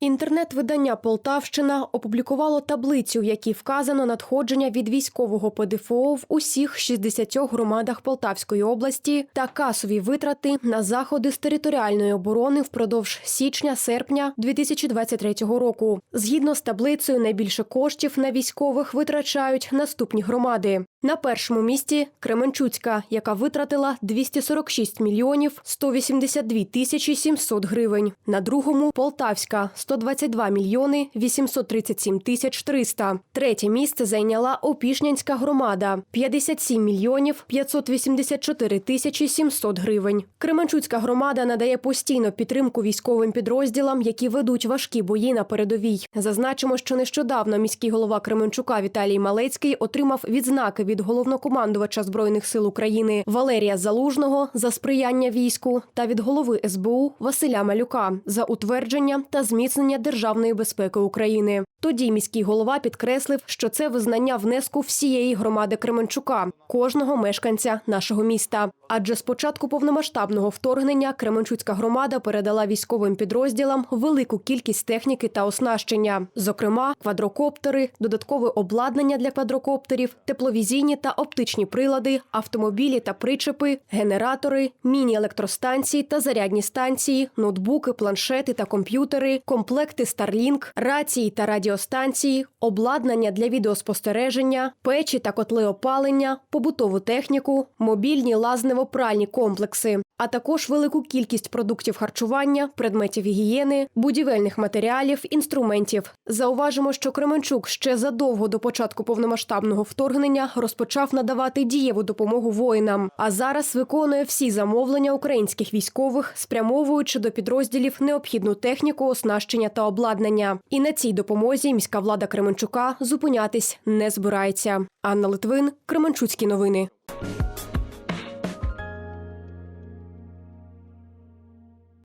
Інтернет-видання Полтавщина опублікувало таблицю, в якій вказано надходження від військового ПДФО в усіх 60 громадах Полтавської області та касові витрати на заходи з територіальної оборони впродовж січня-серпня 2023 року. Згідно з таблицею, найбільше коштів на військових витрачають наступні громади. На першому місці Кременчуцька, яка витратила 246 мільйонів 182 тисячі 700 гривень. На другому Полтавська 122 мільйони 837 тисяч 300. Третє місце зайняла Опішнянська громада 57 мільйонів 584 тисячі 700 гривень. Кременчуцька громада надає постійно підтримку військовим підрозділам, які ведуть важкі бої на передовій. Зазначимо, що нещодавно міський голова Кременчука Віталій Малецький отримав відзнаки від головнокомандувача збройних сил України Валерія Залужного за сприяння війську та від голови СБУ Василя Малюка за утвердження та зміцнення державної безпеки України. Тоді міський голова підкреслив, що це визнання внеску всієї громади Кременчука, кожного мешканця нашого міста. Адже з початку повномасштабного вторгнення Кременчуцька громада передала військовим підрозділам велику кількість техніки та оснащення, зокрема, квадрокоптери, додаткове обладнання для квадрокоптерів, тепловізійні та оптичні прилади, автомобілі та причепи, генератори, міні-електростанції та зарядні станції, ноутбуки, планшети та комп'ютери, комплекти Starlink, рації та радіостанції, обладнання для відеоспостереження, печі та котли опалення, побутову техніку, мобільні лазнево-пральні комплекси, а також велику кількість продуктів харчування, предметів гігієни, будівельних матеріалів, інструментів. Зауважимо, що Кременчук ще задовго до початку повномасштабного вторгнення розпочав надавати дієву допомогу воїнам, а зараз виконує всі замовлення українських військових, спрямовуючи до підрозділів необхідну техніку, оснащення та обладнання. І на цій допомозі міська влада Кременчука зупинятись не збирається. Анна Литвин, Кременчуцькі новини.